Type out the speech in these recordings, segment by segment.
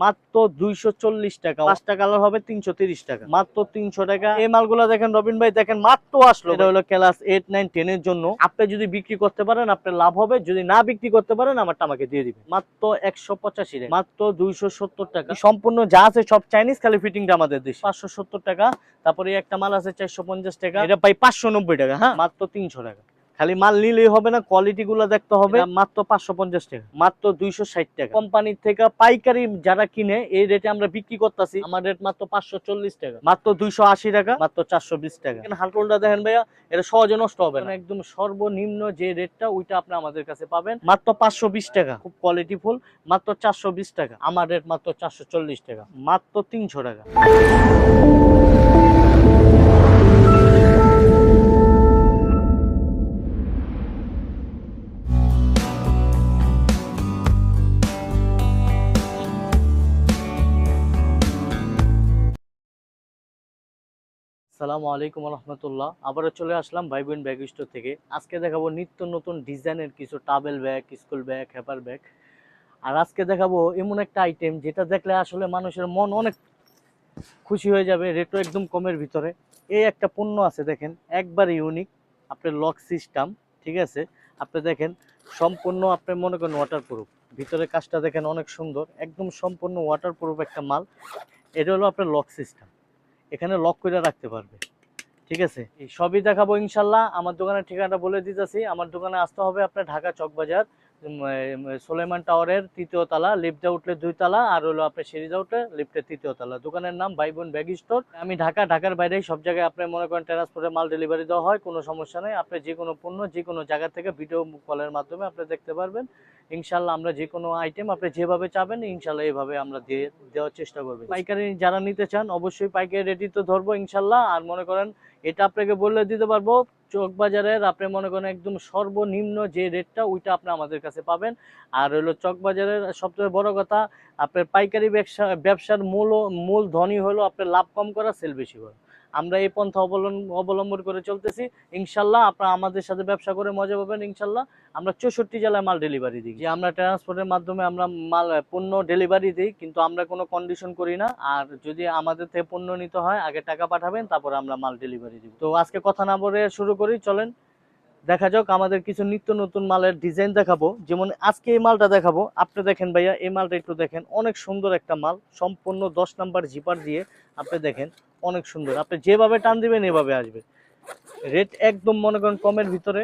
মাত্র দুইশো চল্লিশ টাকা। পাঁচটা কালার হবে তিনশো তিরিশ টাকা। মাত্র তিনশো টাকা। এই মালগুলো দেখেন রবিন ভাই দেখেন মাত্র আসলো। এটা হলো ক্লাস এইট নাইন টেন এর জন্য। আপনি যদি বিক্রি করতে পারেন আপনার লাভ হবে। যদি না বিক্রি করতে পারেন আমারটা আমাকে দিয়ে দিবেন। মাত্র একশো পঁচাশি টাকা। মাত্র দুইশো সত্তর টাকা। সম্পূর্ণ যা আছে সব চাইনিজ খালি ফিটিংটা আমাদের দেশ। পাঁচশো সত্তর টাকা। তারপরে একটা মাল আছে চারশো পঞ্চাশ টাকা। এটা পাই পাঁচশো নব্বই টাকা হ্যাঁ? মাত্র তিনশো টাকা। খালি মাল নিলেই হবে না কোয়ালিটি গুলো দেখতে হবে। মাত্র পাঁচশো পঞ্চাশ টাকা। মাত্র দুইশো ষাট টাকা। কোম্পানির থেকে পাইকারি যারা কিনে এই রেটে আমরা বিক্রি করতেছি আমার রেট মাত্র পাঁচশো চল্লিশ টাকা। মাত্র দুইশো আশি টাকা মাত্র চারশো বিশ টাকা। হালটোলটা দেখেন ভাইয়া এটা সহজে নষ্ট হবে না। একদম সর্বনিম্ন যে রেটটা ওইটা আপনি আমাদের কাছে পাবেন। মাত্র পাঁচশো বিশ টাকা। খুব কোয়ালিটি ফুল মাত্র চারশো বিশ টাকা। আমার রেট মাত্র চারশো চল্লিশ টাকা। মাত্র তিনশো টাকা। সালামু আলাইকুম রহমতুল্লাহ। আবারও চলে আসলাম ভাই বোন ব্যাগ স্টোর থেকে। আজকে দেখাবো নিত্য নতুন ডিজাইনের কিছু টাবেল ব্যাগ স্কুল ব্যাগ হেপার ব্যাগ আর আজকে দেখাবো এমন একটা আইটেম যেটা দেখলে আসলে মানুষের মন অনেক খুশি হয়ে যাবে রেটও একদম কমের ভিতরে। এই একটা পণ্য আছে দেখেন, একবার ইউনিক আপনার লক সিস্টেম ঠিক আছে? আপনি দেখেন, সম্পূর্ণ আপনি মনে করেন ওয়াটারপ্রুফ ভিতরে কাজটা দেখেন অনেক সুন্দর, একদম সম্পূর্ণ ওয়াটারপ্রুফ একটা মাল। এটা হলো আপনার লক সিস্টেম এখানে লক করে রাখতে পারবে। ঠিক আছে? সবই দেখাবো ইনশাল্লাহ। আমার দোকানের ঠিকানাটা বলে দিতেছি। আমার দোকানে আসতে হবে আপনার ঢাকা চকবাজার। সোলেমান টাওয়ারের তৃতীয় তলা, লিফটে উঠলে দুই তলা, আর হলো আপনার সিঁড়িতে উঠলে লিফটের তৃতীয় তলা। দোকানের নাম ভাই বোন ব্যাগ স্টোর। আমি ঢাকা, ঢাকার বাইরে সব জায়গায় আপনি মনে করেন ট্রান্সপোর্টে মাল ডেলিভারি দেওয়া হয়, কোনো সমস্যা নেই। আপনি যে কোনো পণ্য, যে কোনো জায়গা থেকে ভিডিও কলের মাধ্যমে আপনি দেখতে পারবেন। ইনশাল্লাহ আমরা যে কোনো আইটেম আপনি যেভাবে চাবেন, ইনশাল্লাহ এইভাবে আমরা দিয়ে, দেওয়ার চেষ্টা করব। পাইকারি যারা নিতে চান, অবশ্যই পাইকারি রেডি তো ধরবো ইনশাল্লাহ। আর মনে করেন, এটা আপনাকে বলে দিতে পারব চোখ বাজারের আপনি মনে করেন একদম সর্বনিম্ন যে রেটটা, ওইটা আপনি আমাদের কাছে পাবেন। আর হলো চক বাজারের সবচেয়ে বড় কথা, আপনার পাইকারি ব্যবসা, ব্যবসার মূল মূল ধনী হলো আপনার লাভ কম করা, সেল বেশি করা। আমরা এই পন্থা অবলম্বন করে চলতেছি। ইনশাল্লাহ আপনারা আমাদের সাথে ব্যবসা করে মজা পাবেন, ইনশাল্লাহ। আমরা চৌষট্টি জেলায় মাল ডেলিভারি দিই। যে আমরা ট্রান্সপোর্টের মাধ্যমে আমরা মাল, পণ্য ডেলিভারি দিই, কিন্তু আমরা কোনো কন্ডিশন করি না। আর যদি আমাদের থেকে পণ্য নিতে হয়, আগে টাকা পাঠাবেন, তারপরে আমরা মাল ডেলিভারি দিই তো আজকে কথা না বলে শুরু করি, চলেন। দেখা যাক আমাদের কিছু নিত্য নতুন মালের ডিজাইন দেখাবো। যেমন আজকে এই মালটা দেখাবো। আপনি দেখেন ভাইয়া, এই মালটা একটু দেখেন। অনেক সুন্দর একটা মাল। সম্পূর্ণ দশ নাম্বার জিপার দিয়ে আপনি দেখেন, অনেক সুন্দর। আপনি যেভাবে টান দিবেন, এভাবে আসবে। রেট একদম মনে করেন কমের ভিতরে।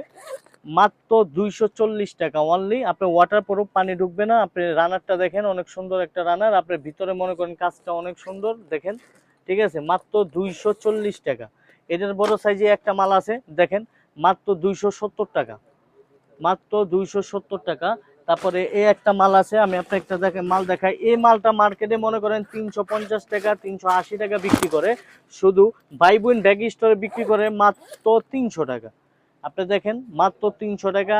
মাত্র দুইশো চল্লিশ টাকা অনলি আপনি ওয়াটার প্রুফ পানি ঢুকবে না। আপনি রানারটা দেখেন, অনেক সুন্দর একটা রানার আপনি ভিতরে মনে করেন কাজটা অনেক সুন্দর। দেখেন, ঠিক আছে? মাত্র দুইশো চল্লিশ টাকা। এটার বড় সাইজে একটা মাল আছে। দেখেন মাত্র দুইশো সত্তর টাকা। মাত্র দুইশো সত্তর টাকা। তারপরে এ একটা মাল আছে, আমি আপনার একটা দেখে মাল দেখাই। এই মালটা মার্কেটে মনে করেন তিনশো পঞ্চাশ টাকা, তিনশো আশি টাকা বিক্রি করে। শুধু বাইবুইন ব্যাগ স্টোরে বিক্রি করে মাত্র তিনশো টাকা। আপনি দেখেন, মাত্র তিনশো টাকা,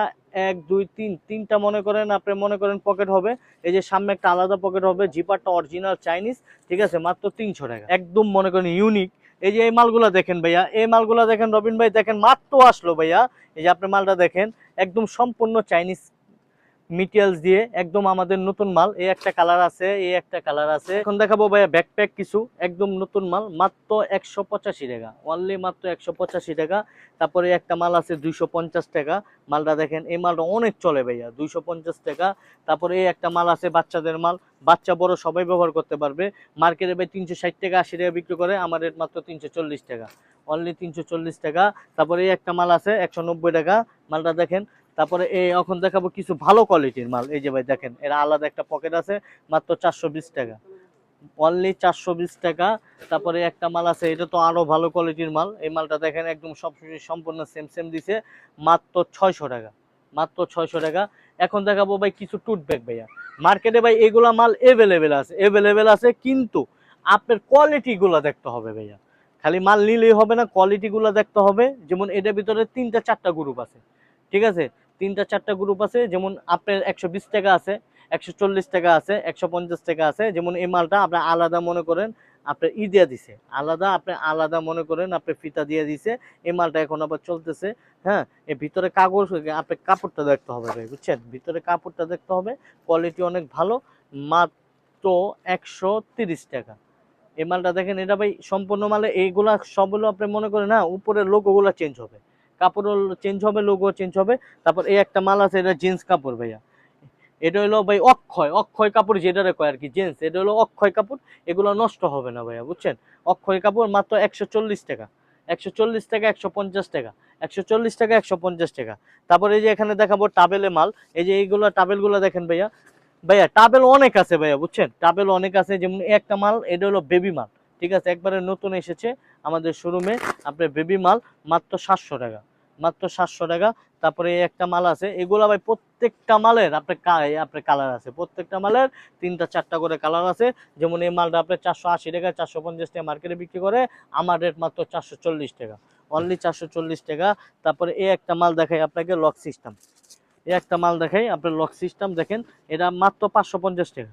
এক, দুই, তিন, তিনটা মনে করেন, আপনি মনে করেন পকেট হবে। এই যে সামনে একটা আলাদা পকেট হবে, জিপারটা অরিজিনাল চাইনিজ ঠিক আছে? মাত্র তিনশো টাকা। একদম মনে করেন ইউনিক এই যে এই মালগুলা দেখেন ভাইয়া, এই মালগুলা দেখেন রবিন ভাই দেখেন মাত্র আসলো ভাইয়া। এই যে আপনি মালটা দেখেন, একদম সম্পূর্ণ চাইনিজ মেটেরিয়ালস দিয়ে একদম আমাদের নতুন মাল। এই একটা কালার আছে, এই একটা কালার আছে। এখন দেখাবো ভাইয়া ব্যাকপ্যাক কিছু, একদম নতুন মাল, মাত্র একশো পঁচাশি টাকা। অনলি মাত্র একশো পঁচাশি টাকা। তারপরে একটা মাল আছে দুইশো পঞ্চাশ টাকা। মালটা দেখেন, এই মালটা অনেক চলে ভাইয়া, দুইশো পঞ্চাশ টাকা। তারপরে এই একটা মাল আছে বাচ্চাদের মাল। বাচ্চা, বড় সবাই ব্যবহার করতে পারবে। মার্কেটে ভাই তিনশো ষাট টাকা, আশি টাকা বিক্রি করে, আমার রেট মাত্র তিনশো চল্লিশ টাকা। অনলি তিনশো চল্লিশ টাকা। তারপরে এই একটা মাল আছে একশো নব্বই টাকা। মালটা দেখেন তারপরে এই এখন দেখাবো কিছু ভালো কোয়ালিটির মাল। এই যে ভাই দেখেন, এরা আলাদা একটা পকেট আছে, মাত্র চারশো বিশ টাকা। অনলি চারশো বিশ টাকা। তারপরে একটা মাল আছে, এটা তো আরও ভালো কোয়ালিটির মাল। এই মালটা দেখেন একদম সব সম্পূর্ণ সেম সেম দিছে, মাত্র ছয়শো টাকা। মাত্র ছয়শো টাকা। এখন দেখাবো ভাই কিছু টুট ব্যাগ ভাইয়া। মার্কেটে ভাই এগুলা মাল এভেলেবেল আছে এভেলেবেল আছে কিন্তু আপনার কোয়ালিটিগুলো দেখতে হবে ভাইয়া। খালি মাল নিলেই হবে না কোয়ালিটিগুলো দেখতে হবে। যেমন এটার ভিতরে তিনটা, চারটা গ্রুপ আছে। ঠিক আছে? তিনটা, চারটা গ্রুপ আছে, যেমন আপনার একশো বিশ টাকা আছে, একশো চল্লিশ টাকা আছে, একশো পঞ্চাশ টাকা আছে, যেমন এই মালটা আপনার আলাদা মনে করেন, আপনার ই দিয়ে দিছে। আলাদা আপনি আলাদা মনে করেন আপনি ফিতা দিয়ে দিছে, এই মালটা এখন আবার চলতেছে হ্যাঁ? এর ভিতরে কাগজ আপনি কাপড়টা দেখতে হবে ভাই, বুঝছেন? ভিতরে কাপড়টা দেখতে হবে কোয়ালিটি অনেক ভালো, মাত্র একশো টাকা। এই মালটা দেখেন, এটা ভাই সম্পূর্ণ মালে, এইগুলা সবগুলো আপনি মনে করেন না উপরের লোগোগুলো চেঞ্জ হবে। কাপড় চেঞ্জ হবে লোগো চেঞ্জ হবে। তারপর এই একটা মাল আছে, এটা জিন্স কাপড় ভাইয়া। এটা হলো ভাই অক্ষয় অক্ষয় কাপড় যেটা কয় আর কি জেন্টস এটা হলো অক্ষয় কাপড়, এগুলো নষ্ট হবে না ভাইয়া, বুঝছেন? অক্ষয় কাপড় মাত্র একশো চল্লিশ টাকা, একশো চল্লিশ টাকা, একশো পঞ্চাশ টাকা, একশো চল্লিশ টাকা, একশো পঞ্চাশ টাকা। তারপর এই যে এখানে দেখাবো টাবেলে মাল, এই যে এইগুলো টাবেলগুলো দেখেন ভাইয়া। ভাইয়া, টাবেল অনেক আছে ভাইয়া, বুঝছেন? টাবেল অনেক আছে, যেমন একটা মাল, এটা হলো বেবি মাল। ঠিক আছে? একবারে নতুন এসেছে আমাদের শোরুমে আপনার বেবি মাল মাত্র সাতশো টাকা। মাত্র সাতশো টাকা। তারপরে একটা মাল আছে। এগুলো ভাই প্রত্যেকটা মালের আপনার আপনার কালার আছে। প্রত্যেকটা মালের তিনটা, চারটা করে কালার আছে। যেমন এই মালটা আপনার চারশো আশি টাকা, চারশো পঞ্চাশ টাকা মার্কেটে বিক্রি করে। আমার রেট মাত্র চারশো চল্লিশ টাকা। অনলি চারশো চল্লিশ টাকা। তারপরে এই একটা মাল দেখাই আপনাকে লক সিস্টেম এই একটা মাল দেখাই আপনার লক সিস্টেম দেখেন, এটা মাত্র পাঁচশো পঞ্চাশ টাকা।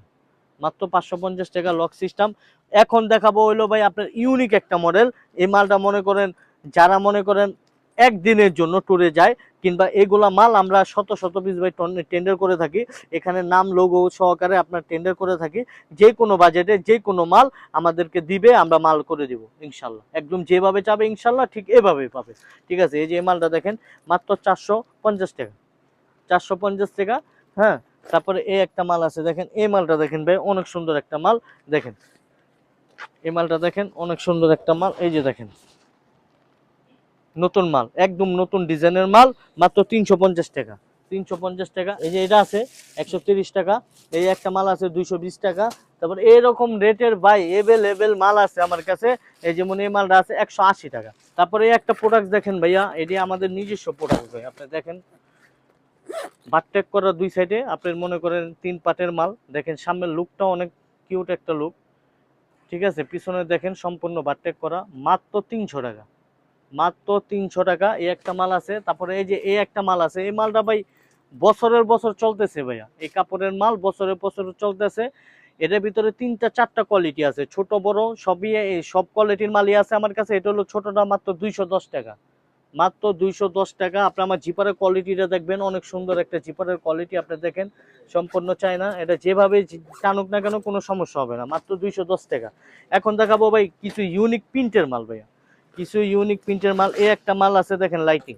মাত্র পাঁচশো পঞ্চাশ টাকা লক সিস্টেম এখন দেখাবো হইল ভাই আপনার ইউনিক একটা মডেল এই মালটা মনে করেন, যারা মনে করেন একদিনের জন্য ট্যুরে যায়, কিংবা এগুলা মাল আমরা শত শত পিস ভাই টেন্ডার করে থাকি, এখানে নাম লোগো সহকারে আপনার টেন্ডার করে থাকি, যে কোনো বাজেটে যে কোনো মাল আমাদেরকে দিবে, আমরা মাল করে দিব, ইনশাল্লাহ। একদম যেভাবে চাবে, ইনশাল্লাহ ঠিক এভাবেই পাবে। ঠিক আছে, এই যে মালটা দেখেন, মাত্র চারশো পঞ্চাশ টাকা। চারশো পঞ্চাশ টাকা হ্যাঁ তারপরে এই একটা মাল আছে, দেখেন, এই মালটা দেখেন ভাই, অনেক সুন্দর একটা মাল, দেখেন। এই মালটা দেখেন, অনেক সুন্দর একটা মাল, এই যে দেখেন। নতুন মাল, একদম নতুন ডিজাইনের মাল, মাত্র তিনশো পঞ্চাশ টাকা। তিনশো পঞ্চাশ টাকা, এই যে এটা আছে, একশো টাকা। এই একটা মাল আছে, দুইশো বিশ টাকা। তারপর এরকম রেটের বাই এভেলেবেল মাল আছে আমার কাছে, এই যেমন এই মালটা আছে, একশো আশি টাকা। তারপরে একটা প্রোডাক্ট দেখেন ভাইয়া, এটি আমাদের নিজস্ব প্রোডাক্ট ভাই, আপনি দেখেন। বাটটেক করা দুই সাইডে আপনার মনে করেন তিন পাটের মাল, দেখেন সামনের লুকটা অনেক কিউট একটা লুক ঠিক আছে, পিছনে দেখেন সম্পূর্ণ বাটটেক করা, মাত্র তিনশো টাকা। মাত্র তিনশো টাকা, এই একটা মাল আছে, তারপরে এই যে এই একটা মাল আছে, এই মালটা ভাই বছরের বছর চলতেছে ভাইয়া। এই কাপড়ের মাল বছরের বছর চলতেছে এটার ভিতরে তিনটা চারটা কোয়ালিটি আছে, ছোট, বড়, সবই সব কোয়ালিটির মালই আছে আমার কাছে, এটা হলো ছোটটা মাত্র দুইশো দশ টাকা। মাত্র দুইশো দশ টাকা। আপনি আমার জিপারের কোয়ালিটিটা দেখবেন, অনেক সুন্দর একটা জিপারের কোয়ালিটি আপনি দেখেন, সম্পূর্ণ চায় না এটা যেভাবে টানুক না কেন কোনো সমস্যা হবে না, মাত্র দুইশো দশ টাকা। এখন দেখাবো ভাই, কিছু ইউনিক প্রিন্টের মাল ভাইয়া। কিছু ইউনিক প্রিন্টের মাল, এই একটা মাল আছে দেখেন লাইটিং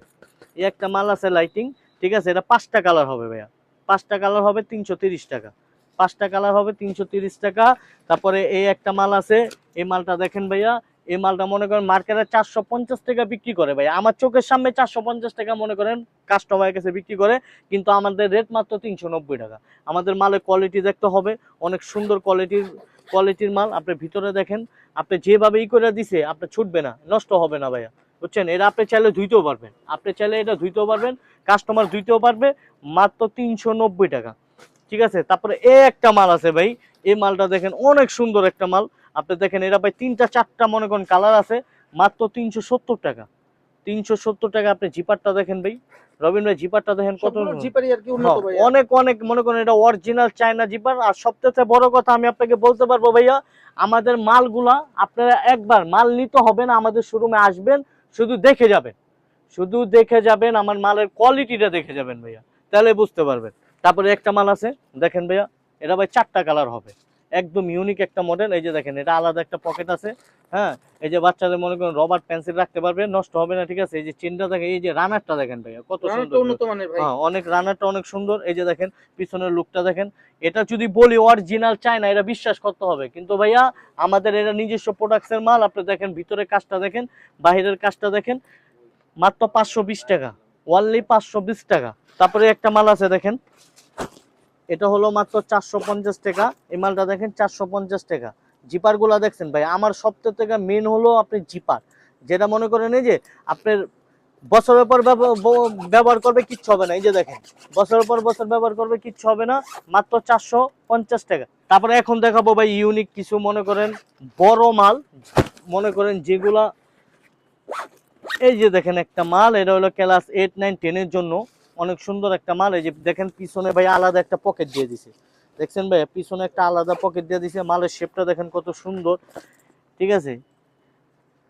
এই একটা মাল আছে লাইটিং ঠিক আছে? এটা পাঁচটা কালার হবে ভাইয়া। পাঁচটা কালার হবে তিনশো টাকা। পাঁচটা কালার হবে তিনশো টাকা। তারপরে এই একটা মাল আছে, এই মালটা দেখেন ভাইয়া এই মালটা মনে করেন মার্কেটে চারশো পঞ্চাশ টাকা বিক্রি করে ভাই। আমার চোখের সামনে চারশো পঞ্চাশ টাকা মনে করেন কাস্টমারের কাছে বিক্রি করে, কিন্তু আমাদের রেট মাত্র তিনশো নব্বই টাকা। আমাদের মালের কোয়ালিটি দেখতে হবে, অনেক সুন্দর কোয়ালিটির কোয়ালিটির মাল। আপনি ভিতরে দেখেন, আপনি যেভাবে ই করে দিছে, আপনি ছুটবে না, নষ্ট হবে না ভাইয়া। বুঝছেন? এটা আপনি চাইলে ধুইতেও পারবেন। আপনি চাইলে এটা ধুইতেও পারবেন কাস্টমার ধুইতেও পারবে, মাত্র তিনশো নব্বই টাকা। ঠিক আছে? তারপরে এ একটা মাল আছে ভাই, এই মালটা দেখেন অনেক সুন্দর একটা মাল। আপনি দেখেন এটা ভাই তিনটা চারটা মনে করেন কালার আছে মাত্র তিনশো সত্তর টাকা। তিনশো সত্তর টাকা আপনি জিপারটা দেখেন ভাই। রবিন ভাই জিপারটা দেখেন কত হ্যাঁ, অনেক অনেক মনে করেন এটা অরিজিনাল চায়না জিপার আর সবথেকে বড় কথা আমি আপনাকে বলতে পারব ভাইয়া আমাদের মালগুলা আপনারা একবার মাল নিতে হবে না আমাদের শোরুমে আসবেন শুধু দেখে যাবেন। শুধু দেখে যাবেন আমার মালের কোয়ালিটিটা দেখে যাবেন ভাইয়া। তাহলে বুঝতে পারবেন। তারপরে একটা মাল আছে দেখেন ভাইয়া এটা ভাই চারটা কালার হবে। একদম ইউনিক একটা মডেল এই যে দেখেন এটা আলাদা একটা পকেট আছে হ্যাঁ? এই যে বাচ্চাদের মনে করেন রবার পেন্সিল রাখতে পারবে নষ্ট হবে না ঠিক আছে? এই যে চেনটা দেখেন এই যে রানারটা দেখেন ভাইয়া কত সুন্দর উন্নত হ্যাঁ অনেক রানারটা অনেক সুন্দর। এই যে দেখেন পিছনের লুকটা দেখেন। এটা যদি বলি অরিজিনাল চায় না এটা বিশ্বাস করতে হবে। কিন্তু ভাইয়া আমাদের এটা নিজস্ব প্রোডাক্টসের মাল। আপনি দেখেন ভিতরের কাজটা দেখেন বাহিরের কাজটা দেখেন মাত্র পাঁচশো বিশ টাকা। ওয়ানলি পাঁচশো বিশ টাকা। তারপরে একটা মাল আছে দেখেন। এটা হলো মাত্র চারশো পঞ্চাশ টাকা। এই মালটা দেখেন, চারশো পঞ্চাশ টাকা। জিপারগুলা দেখছেন ভাই, আমার সবথেকে থেকে মেন হলো আপনি জিপার। যেটা মনে করেন এই যে, আপনার বছরের পর ব্যবহার করবে, কিচ্ছু হবে না। এই যে দেখেন, বছরের পর বছর ব্যবহার করবে, কিচ্ছু হবে না, মাত্র চারশো পঞ্চাশ টাকা। তারপরে এখন দেখাবো ভাই ইউনিক কিছু মনে করেন, বড় মাল, মনে করেন যেগুলা, এই যে দেখেন একটা মাল, এটা হলো ক্লাস এইট নাইন টেনের জন্য। অনেক সুন্দর একটা মাল। এই যে দেখেন পিছনে ভাই আলাদা একটা পকেট দিয়ে দিছে। দেখছেন ভাই পিছনে একটা আলাদা পকেট দিয়ে দিছে। মালের শেপটা দেখেন কত সুন্দর। ঠিক আছে?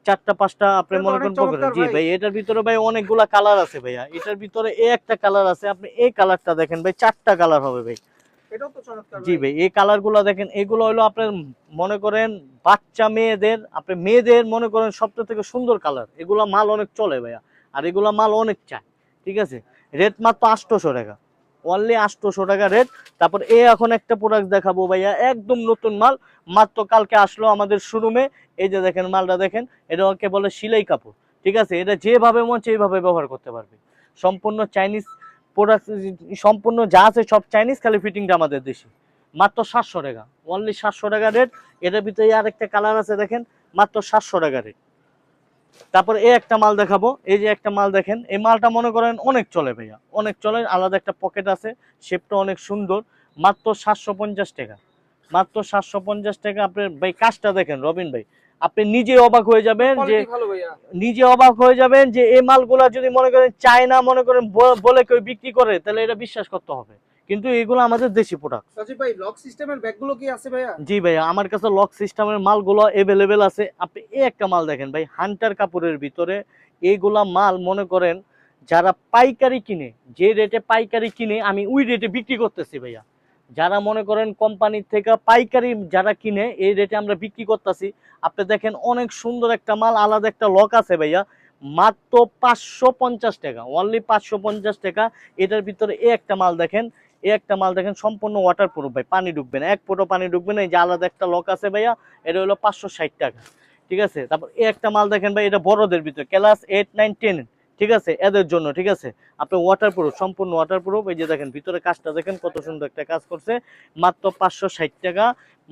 চারটা পাঁচটা আপনি মনে করেন পকেট জি ভাই। এটার ভিতরে ভাই অনেকগুলা কালার আছে ভাইয়া। এটার ভিতরে এ একটা কালার আছে। আপনি এই কালারটা দেখেন ভাই চারটা কালার হবে ভাই। এটাও জি ভাই। এই কালারগুলো দেখেন এগুলো হলো আপনার মনে করেন বাচ্চা মেয়েদের আপনি মেয়েদের মনে করেন সবচেয়ে থেকে সুন্দর কালার এগুলা মাল অনেক চলে ভাইয়া। আর এগুলা মাল অনেক চায়। ঠিক আছে? রেট মাত্র আটশোশো টাকা। অনলি আটশোশো টাকা রেট তারপর এ এখন একটা প্রোডাক্ট দেখাবো ভাইয়া, একদম নতুন মাল। মাত্র কালকে আসলো আমাদের শোরুমে এই যে দেখেন মালটা দেখেন, এটা ওকে বলে সিলাই কাপড়। ঠিক আছে? এটা যেভাবে মন সেইভাবে ব্যবহার করতে পারবে। সম্পূর্ণ চাইনিজ প্রোডাক্ট সম্পূর্ণ যা আছে সব চাইনিজ খালি ফিটিংটা আমাদের দেশি। মাত্র সাতশো টাকা। অনলি সাতশো টাকা রেট এটার ভিতরে আর একটা কালার আছে দেখেন। মাত্র সাতশো টাকা রেট তারপর এই একটা মাল দেখাবো। এই যে একটা মাল দেখেন এই মালটা মনে করেন অনেক চলে ভাইয়া অনেক চলে আলাদা একটা পকেট আছে শেপটা অনেক সুন্দর মাত্র সাতশো পঞ্চাশ টাকা। মাত্র সাতশো পঞ্চাশ টাকা আপনার ভাই কাজটা দেখেন রবিন ভাই আপনি নিজে অবাক হয়ে যাবেন যে নিজে অবাক হয়ে যাবেন যে এই মালগুলা যদি মনে করেন চায়না মনে করেন বলে কেউ বিক্রি করে তাহলে এটা বিশ্বাস করতে হবে। কিন্তু এগুলো আমাদের দেশি প্রোডাক্ট সজীব ভাই লক সিস্টেমের ব্যাগগুলো কি আছে ভাইয়া? জি ভাইয়া আমার কাছে লক সিস্টেমের মালগুলো এভেলেবেল আছে। আপনি এই একটা মাল দেখেন ভাই হান্টার কাপড়ের ভিতরে এইগুলা মাল মনে করেন যারা পাইকারি কিনে যে রেটে পাইকারি কিনে আমি ওই রেটে বিক্রি করতেছি ভাইয়া। যারা মনে করেন কোম্পানির থেকে পাইকারি যারা কিনে এই রেটে আমরা বিক্রি করতেছি। আপনি দেখেন অনেক সুন্দর একটা মাল আলাদা একটা লক আছে ভাইয়া। মাত্র পাঁচশো পঞ্চাশ টাকা অনলি পাঁচশো পঞ্চাশ টাকা। এটার ভিতরে এই একটা মাল দেখেন এই একটা মাল দেখেন, সম্পূর্ণ ওয়াটার প্রুফ ভাই, পানি ঢুকবে না। এক ফোঁটো পানি ঢুকবে না, এই যে আলাদা একটা লক আছে ভাইয়া, এটা হলো পাঁচশো ষাট টাকা, ঠিক আছে? তারপর এই একটা মাল দেখেন ভাই, এটা বড়দের ভিতরে ক্লাস এইট নাইন টেন ঠিক আছে? এদের জন্য, ঠিক আছে? আপনি ওয়াটার প্রুফ সম্পূর্ণ ওয়াটার প্রুফ এই যে দেখেন, ভিতরে কাজটা দেখেন, কত সুন্দর একটা কাজ করছে। মাত্র পাঁচশো ষাট টাকা,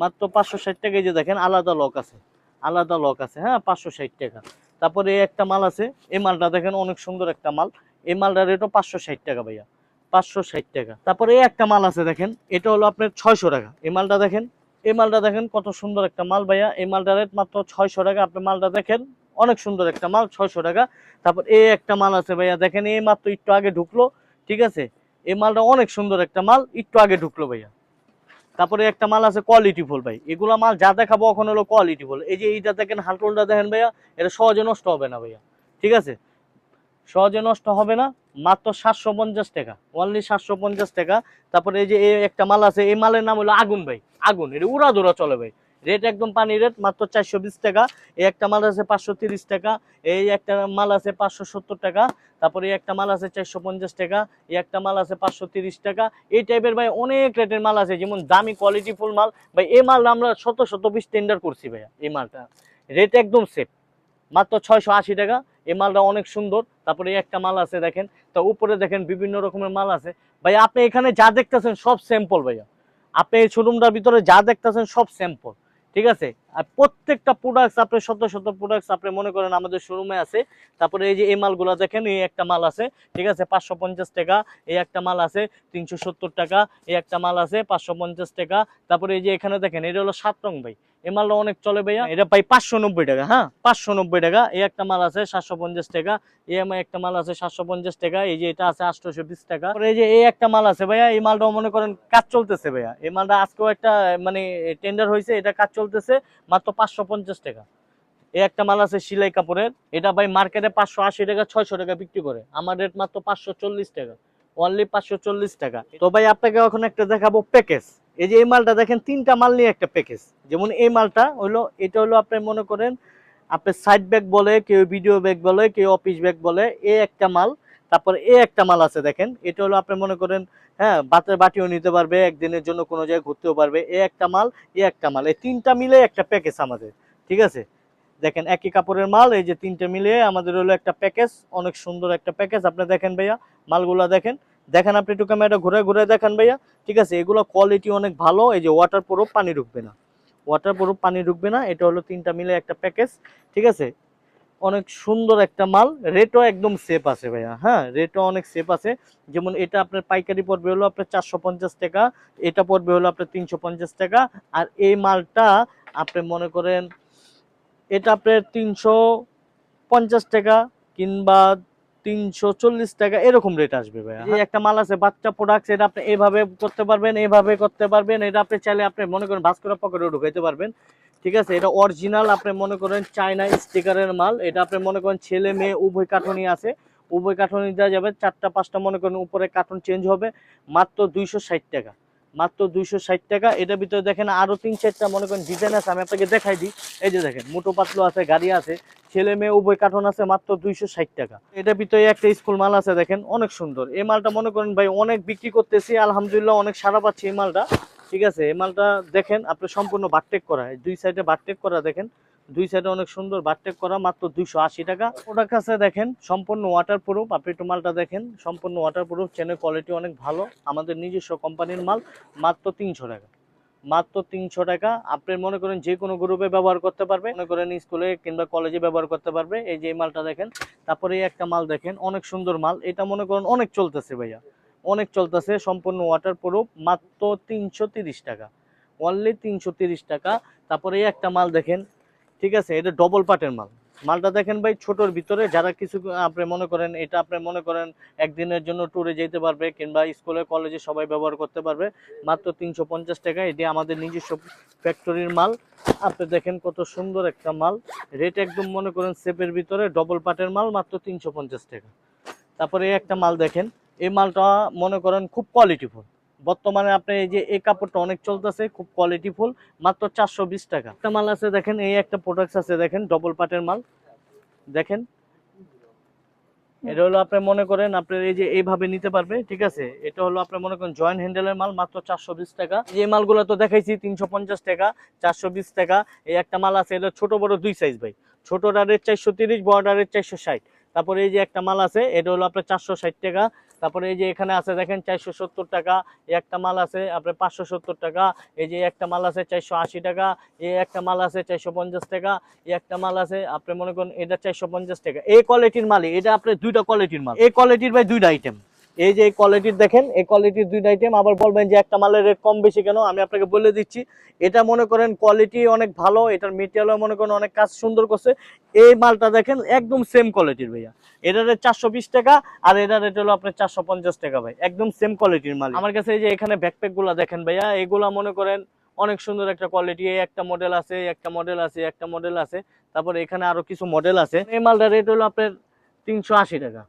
মাত্র পাঁচশো ষাট টাকা, এই যে দেখেন, আলাদা লক আছে, আলাদা লক আছে হ্যাঁ? পাঁচশো ষাট টাকা। তারপরে এই একটা মাল আছে, এই মালটা দেখেন, অনেক সুন্দর একটা মাল, এই মালটার রেটও পাঁচশো ষাট টাকা ভাইয়া। পাঁচশো ষাট টাকা। তারপরে এই একটা মাল আছে দেখেন, এটা হলো আপনার ছয়শো টাকা। এই মালটা দেখেন, এই মালটা দেখেন কত সুন্দর একটা মাল ভাইয়া। এই মালটা রেট মাত্র ছয়শো টাকা। আপনি মালটা দেখেন, অনেক সুন্দর একটা মাল, ছয়শো টাকা। তারপর এই একটা মাল আছে ভাইয়া, দেখেন এই মাত্র একটু আগে ঢুকলো, ঠিক আছে? এই মালটা অনেক সুন্দর একটা মাল, একটু আগে ঢুকলো ভাইয়া। তারপরে একটা মাল আছে কোয়ালিটি ফুল ভাই। এগুলো মাল যা দেখাবো এখন হলো কোয়ালিটি ফুল। এই যে এইটা দেখেন হালটোলটা দেখেন ভাইয়া, এটা সহজে নষ্ট হবে না ভাইয়া। ঠিক আছে? সহজে নষ্ট হবে না, মাত্র সাতশো পঞ্চাশ টাকা অনলি সাতশো পঞ্চাশ টাকা। তারপরে এই যে একটা মাল আছে, এই মালের নাম হলো আগুন ভাই, আগুন, এটা উড়া দৌড়া চলে ভাই। রেট একদম পানি রেট, মাত্র চারশো বিশ টাকা। এই একটা মাল আছে পাঁচশো তিরিশ টাকা, এই একটা মাল আছে পাঁচশো সত্তর টাকা। তারপরে একটা মাল আছে চারশো পঞ্চাশ টাকা, এই একটা মাল আছে পাঁচশো তিরিশ টাকা। এই টাইপের ভাই অনেক রেটের মাল আছে, যেমন দামি কোয়ালিটি ফুল মাল। ভাই, এই মাল আমরা শত শত পিস টেন্ডার করছি ভাইয়া, এই মালটা। রেট একদম সেফ মাত্র ছয়শো আশি টাকা। এই মালটা অনেক সুন্দর। তারপরে একটা মাল আছে দেখেন। তো উপরে দেখেন বিভিন্ন রকমের মাল আছে। ভাই, আপনি এখানে যা দেখতেছেন সব স্যাম্পল ভাইয়া। আপনি এই শোরুমটার ভিতরে যা দেখতেছেন সব স্যাম্পল ঠিক আছে? আর প্রত্যেকটা প্রোডাক্টস আপনি শত শত প্রোডাক্টস আপনি মনে করেন আমাদের শোরুমে আছে। তারপরে এই যে এই মালগুলো দেখেন, এই একটা মাল আছে, ঠিক আছে? পাঁচশো পঞ্চাশ টাকা, এই একটা মাল আছে, তিনশো সত্তর টাকা, এই একটা মাল আছে, পাঁচশো পঞ্চাশ টাকা। তারপরে এই যে এখানে দেখেন, এটা হলো সাত রং ভাই। এই মালটা অনেক চলে ভাইয়া। এটা পাই পাঁচশো নব্বই টাকা হ্যাঁ? পাঁচশো নব্বই টাকা। এই একটা মাল আছে সাতশো পঞ্চাশ টাকা। এই আমার একটা মাল আছে সাতশো পঞ্চাশ টাকা। এই যে এটা আছে আটশোশো টাকা। এই যে এই একটা মাল আছে ভাইয়া, এই মালটাও মনে করেন কাজ চলতেছে ভাইয়া। এই মালটা আজকেও একটা মানে টেন্ডার হয়েছে, এটা কাজ চলতেছে মাত্র পাঁচশো পঞ্চাশ টাকা। এই একটা মাল আছে সিলাই কাপড়ের। এটা ভাই মার্কেটে পাঁচশো আশি টাকা, ছয়শো টাকা বিক্রি করে। আমার রেট মাত্র পাঁচশো চল্লিশ টাকা। অনলি পাঁচশো চল্লিশ টাকা। তো ভাই আপনাকে এখন একটা দেখাবো প্যাকেজ এই যে এই মালটা দেখেন, তিনটা মাল নিয়ে একটা প্যাকেজ যেমন এই মালটা হলো, এটা হলো আপনি মনে করেন, আপনি সাইড ব্যাগ বলে, কেউ ভিডিও ব্যাগ বলে, কেউ অফিস ব্যাগ বলে এ একটা মাল। তারপর এ একটা মাল আছে দেখেন, এটা হলো আপনি মনে করেন হ্যাঁ বাতের বাটিও নিতে পারবে, একদিনের জন্য কোনো জায়গায় ঘুরতেও পারবে। এ একটা মাল এ একটা মাল, এই তিনটা মিলে একটা প্যাকেজ আমাদের, ঠিক আছে? দেখেন, একই কাপড়ের মাল, এই যে তিনটে মিলিয়ে আমাদের হলো একটা প্যাকেজ অনেক সুন্দর একটা প্যাকেজ আপনি দেখেন ভাইয়া, মালগুলা দেখেন দেখেন আপনি একটু ক্যামেরাটা ঘুরে ঘুরে দেখেন ভাইয়া। ঠিক আছে, এগুলো কোয়ালিটি অনেক ভালো, এই যে ওয়াটার প্রুফ পানি ঢুকবে না। ওয়াটার প্রুফ পানি ঢুকবে না, এটা হলো তিনটা মিলে একটা প্যাকেজ ঠিক আছে? অনেক সুন্দর একটা মাল রেটও একদম সেফ আছে ভাইয়া হ্যাঁ? রেটও অনেক সেফ আছে। যেমন এটা আপনার পাইকারি পড়বে হলো আপনার চারশো পঞ্চাশ টাকা, এটা পড়বে হলো আপনার তিনশো পঞ্চাশ টাকা। আর এই মালটা আপনি মনে করেন, এটা আপনার তিনশো পঞ্চাশ টাকা কিংবা তিনশো চল্লিশ টাকা এরকম রেট আসবে এই একটা মাল আছে বাচ্চা প্রোডাক্ট এটা আপনি এভাবে করতে পারবেন এভাবে করতে পারবেন এটা আপনি চাইলে আপনি মনে করেন ভাস্কর পকেটে ঢুকাইতে পারবেন। ঠিক আছে? এটা অরিজিনাল আপনি মনে করেন চায়না স্টিকারের মাল। এটা আপনি মনে করেন ছেলে মেয়ে উভয় কাঠনি আছে। উভয় কাঠনি দেওয়া যাবে চারটা পাঁচটা মনে করেন উপরে কার্টন চেঞ্জ হবে মাত্র দুইশো ষাট টাকা। মাত্র দুইশো ষাট টাকা। এটার ভিতরে দেখেন আরও তিন চারটা মনে করেন ডিজাইন আছে আমি আপনাকে দেখাই দিই। এই যে দেখেন মোটো পাতলো আছে গাড়ি আছে। ছেলে মেয়ে, উভয় কার্টন আছে মাত্র দুইশো ষাট টাকা। এটার ভিতরে একটা স্কুল মাল আছে, দেখেন, অনেক সুন্দর। এই মালটা মনে করেন ভাই, অনেক বিক্রি করতেছি, আলহামদুলিল্লাহ অনেক সারা পাচ্ছি এই মালটা। ঠিক আছে, এই মালটা দেখেন, আপনি সম্পূর্ণ বারটেক করা। দুই সাইডে বারটেক করা, দেখেন, দুই সাইডে অনেক সুন্দর বারটেক করা, মাত্র দুইশো আশি টাকা। ওটার কাছে দেখেন, সম্পূর্ণ ওয়াটার প্রুফ আপনি একটু মালটা দেখেন, সম্পূর্ণ ওয়াটার প্রুফ চেনের কোয়ালিটি অনেক ভালো। আমাদের নিজস্ব কোম্পানির মাল, মাত্র তিনশো টাকা। মাত্র তিনশো টাকা। আপনি মনে করেন যে কোনো গ্রুপে ব্যবহার করতে পারবে, মনে করেন স্কুলে কিংবা কলেজে ব্যবহার করতে পারবে। এই যে মালটা দেখেন, তারপরে এই একটা মাল দেখেন, অনেক সুন্দর মাল। এটা মনে করেন অনেক চলতেছে ভাইয়া। অনেক চলতেছে, সম্পূর্ণ ওয়াটার প্রুফ মাত্র তিনশো টাকা। অনলি তিনশো টাকা। তারপরে এই একটা মাল দেখেন, ঠিক আছে, এটা ডবল পার্টের মাল। মালটা দেখেন ভাই, ছোটোর ভিতরে যারা কিছু, আপনি মনে করেন এটা আপনি মনে করেন একদিনের জন্য ট্যুরে যেতে পারবে কিংবা স্কুলে কলেজে সবাই ব্যবহার করতে পারবে। মাত্র তিনশো পঞ্চাশ টাকা, এটি আমাদের নিজস্ব ফ্যাক্টরির মাল। আপনি দেখেন কত সুন্দর একটা মাল। রেট একদম মনে করেন সেপের ভিতরে ডবল পার্টের মাল, মাত্র তিনশো পঞ্চাশ টাকা। তারপরে একটা মাল দেখেন, এই মালটা মনে করেন খুব কোয়ালিটিফুল বর্তমানে আপনি এই যে এই কাপড়টা অনেক চলতেছে, খুব কোয়ালিটিফুল মাত্র চারশো বিশ টাকা। একটা মাল আছে দেখেন, এই একটা প্রোডাক্ট আছে দেখেন ডবল পাটের মাল। দেখেন। এটা হলো আপনি মনে করেন আপনার এই যে এইভাবে নিতে পারবে, ঠিক আছে? এটা হলো আপনি মনে করেন জয়েন্ট হ্যান্ডেলের মাল, মাত্র চারশো বিশ টাকা। এই মালগুলো তো দেখাইছি, তিনশো পঞ্চাশ টাকা, চারশো বিশ টাকা। এই একটা মাল আছে, এটা ছোট, বড়, দুই সাইজ ভাই। ছোটটা রেট চারশো তিরিশ বড়টা রেট চারশো ষাট। তারপরে এই যে একটা মাল আছে, এটা হলো আপনার চারশো ষাট টাকা। তারপরে এই যে এখানে আছে দেখেন চারশো সত্তর টাকা একটা মাল আছে, আপনার পাঁচশো সত্তর টাকা, এই যে একটা মাল আছে চারশো আশি টাকা, এই একটা মাল আছে চারশো পঞ্চাশ টাকা, এই একটা মাল আছে, আপনি মনে করেন এটা চারশো পঞ্চাশ টাকা। এই কোয়ালিটির মালই, এটা আপনার দুইটা কোয়ালিটির মাল। এই কোয়ালিটির ভাই দুইটা আইটেম এই যে এই কোয়ালিটির দেখেন, এই কোয়ালিটির দুইটা আইটেম আবার বলবেন যে একটা মালের রেট কম বেশি কেন? আমি আপনাকে বলে দিচ্ছি, এটা মনে করেন কোয়ালিটি অনেক ভালো, এটার মেটেরিয়ালও মনে করেন অনেক কাজ সুন্দর করছে। এই মালটা দেখেন একদম সেম কোয়ালিটির ভাইয়া। এটার রেট চারশো বিশ টাকা, আর এটার রেট হলো আপনার চারশো পঞ্চাশ টাকা ভাই, একদম সেম কোয়ালিটির মাল। আমার কাছে এই যে এখানে ব্যাকপ্যাকগুলা দেখেন ভাইয়া, এগুলা মনে করেন অনেক সুন্দর একটা কোয়ালিটি এই একটা মডেল আছে একটা মডেল আছে একটা মডেল আছে, তারপর এখানে আরও কিছু মডেল আছে। এই মালটার রেট হলো আপনার তিনশো আশি টাকা।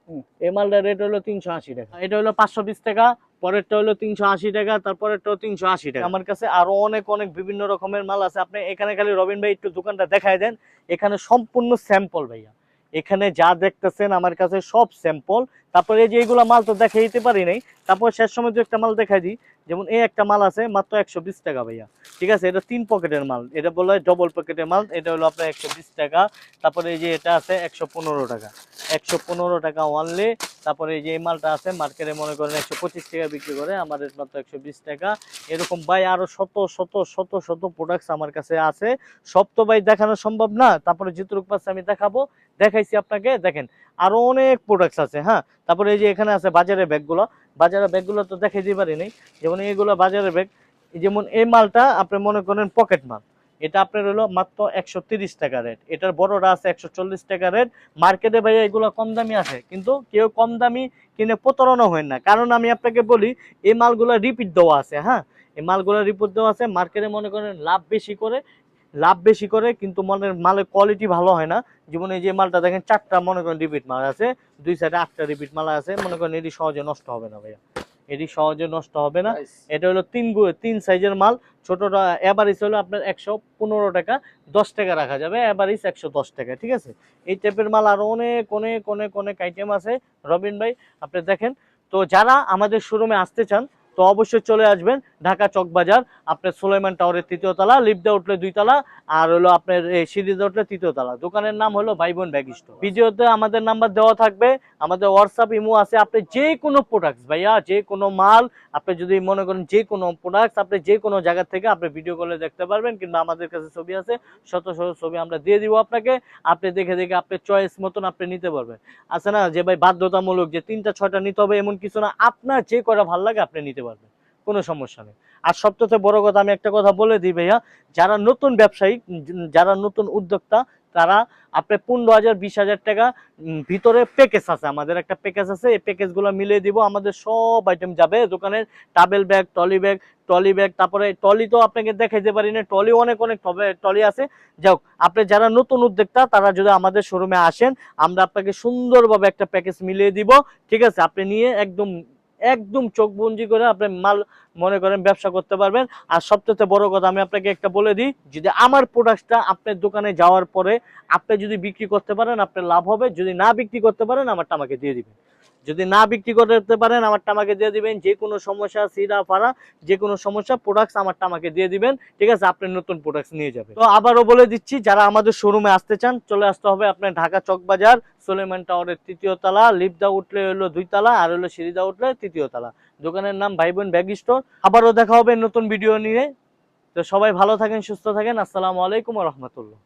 এই মালটার রেট হলো তিনশো আশি টাকা। এটা হলো পাঁচশো বিশ টাকা পরেরটা হলো তিনশো আশি টাকা তারপরেরটাও তিনশো আশি টাকা। আমার কাছে আরও অনেক অনেক বিভিন্ন রকমের মাল আছে। আপনি এখানে খালি রবিন ভাই একটু দোকানটা দেখায় দেন। এখানে সম্পূর্ণ স্যাম্পল ভাইয়া। এখানে যা দেখতেছেন আমার কাছে সব স্যাম্পল তারপরে এই যে এইগুলা মাল তো দেখে দিতে পারি নাই। তারপর শেষ সময় একটা মাল দেখাই দিই। যেমন এই একটা মাল আছে মাত্র একশো বিশ টাকা ভাইয়া। ঠিক আছে? এটা তিন পকেটের মাল। এটা বলা হয় ডবল পকেটের মাল। এটা হলো আপনার একশো বিশ টাকা। তারপরে এই যে এটা আছে একশো পনেরো টাকা। একশো পনেরো টাকা ওয়ানলি তারপরে এই যে মালটা আছে মার্কেটে মনে করেন একশো পঁচিশ টাকা বিক্রি করে, আমার মাত্র একশো বিশ টাকা। এরকম ভাই আরও শত শত শত শত প্রোডাক্টস আমার কাছে আছে। সব তো ভাই দেখানো সম্ভব না। তারপরে জিতুরুক পাশে আমি দেখাবো। দেখাইছি আপনাকে। দেখেন আরও অনেক প্রোডাক্টস আছে হ্যাঁ? তারপরে এই যে এখানে আছে বাজারের ব্যাগগুলো। বাজারের ব্যাগগুলো তো দেখাই দিতে পারিনি। যেমন এইগুলো বাজারের ব্যাগ যেমন এই মালটা আপনি মনে করেন পকেট মাল। এটা আপনার হলো মাত্র একশো টাকা রেট এটার বড়টা আছে একশো চল্লিশ টাকা রেট মার্কেটে ভাইয়া এগুলো কম দামি আছে। কিন্তু কেউ কম দামি কিনে প্রতারণা হয় না। কারণ আমি আপনাকে বলি, এই মালগুলো রিপিট দেওয়া আছে হ্যাঁ? এই মালগুলো রিপিট দেওয়া আছে মার্কেটে মনে করেন লাভ বেশি করে লাভ বেশি করে কিন্তু মনের মালের কোয়ালিটি ভালো হয় না। যেমন এই যে মালটা দেখেন চারটা মনে করেন রিপিট মাল আছে দুই সাইডে আটটা রিপিট মাল আছে মনে করেন এটি সহজে নষ্ট হবে না ভাইয়া। এটি সহজে নষ্ট হবে না। এটা হলো তিন গু- তিন সাইজের মাল ছোটটা অ্যাভারেজ হলো আপনার একশো পনেরো টাকা দশ টাকা রাখা যাবে অ্যাভারেজ একশো দশ টাকা ঠিক আছে? এই টাইপের মাল আরও অনেক অনেক অনেক অনেক আইটেম আছে। রবিন ভাই আপনি দেখেন তো যারা আমাদের শোরুমে আসতে চান তো অবশ্যই চলে আসবেন ঢাকা চকবাজার, আপনার সুলাইমান টাওয়ারের তৃতীয় তলা, লিফটে উঠলে দুই তলা, আর হলো আপনার এই সিঁড়িতে উঠলে তৃতীয় তলা। দোকানের নাম হলো ভাই বোন ব্যাগ স্টোর। ভিডিওতে আমাদের নাম্বার দেওয়া থাকবে, আমাদের হোয়াটসঅ্যাপ ইমো আছে, আপনি যে কোনো প্রোডাক্টস ভাইয়া যে কোনো মাল, আপনি যদি মনে করেন যে কোনো প্রোডাক্টস আপনি যে কোনো জায়গা থেকে আপনি ভিডিও কলে দেখতে পারবেন, কিংবা আমাদের কাছে ছবি আছে, শত শত ছবি আমরা দিয়ে দিব আপনাকে, আপনি দেখে দেখে আপনার চয়েস মতন আপনি নিতে পারবেন। আছে না, যে ভাই বাধ্যতামূলক যে তিনটা, ছয়টা নিতে হবে, এমন কিছু না, আপনার যে করা ভালো লাগে আপনি নিতে পারবেন কোনো সমস্যা নেই। আর সবথেকে বড় কথা আমি একটা কথা বলে দিই ভাইয়া, যারা নতুন ব্যবসায়ী, যারা নতুন উদ্যোক্তা, তারা আপনি পনেরো হাজার, বিশ হাজার টাকা ভিতরে প্যাকেজ আছে। আমাদের একটা প্যাকেজ আছে, এই প্যাকেজগুলো মিলিয়ে দিব, আমাদের সব আইটেম যাবে। দোকানের travel bag trolley bag trolley bag তারপরে টলি তো আপনাকে দেখাইতে পারি না টলি অনেক অনেক টলি আছে। যাক আপনি যারা নতুন উদ্যোক্তা, তারা যদি আমাদের শোরুমে আসেন, আমরা আপনাকে সুন্দরভাবে একটা প্যাকেজ মিলিয়ে দিব। ঠিক আছে, আপনি নিয়ে একদম একদম চোখ বন্দি করে আপনি মাল মনে করেন ব্যবসা করতে পারবেন। আর সবচেয়ে বড় কথা আমি আপনাকে একটা বলে দিই, যদি আমার প্রোডাক্টটা আপনার দোকানে যাওয়ার পরে আপনি যদি বিক্রি করতে পারেন, আপনার লাভ হবে। যদি না বিক্রি করতে পারেন, আমারটা আমাকে দিয়ে দিবেন। যদি না বিক্রি করতে পারেন, আমারটা আমাকে দিয়ে দিবেন। যে কোনো সমস্যা, সিরা, ফারা, যে কোনো সমস্যা প্রোডাক্টস আমারটা আমাকে দিয়ে দিবেন। ঠিক আছে? আপনি নতুন প্রোডাক্টস নিয়ে যাবেন। তো আবারও বলে দিচ্ছি, যারা আমাদের শোরুমে আসতে চান, চলে আসতে হবে আপনার ঢাকা চকবাজার সোলেমান টাওয়ারের তৃতীয় তলা লিফটটা উঠলে হলো দুই তলা, আর হলো সিঁড়িদা উঠলে তৃতীয় তলা। দোকানের নাম ভাই বোন ব্যাগ স্টোর। আবারও দেখা হবে নতুন ভিডিও নিয়ে। তো সবাই ভালো থাকেন, সুস্থ থাকেন। আসসালামু আলাইকুম রহমতুল্লাহ।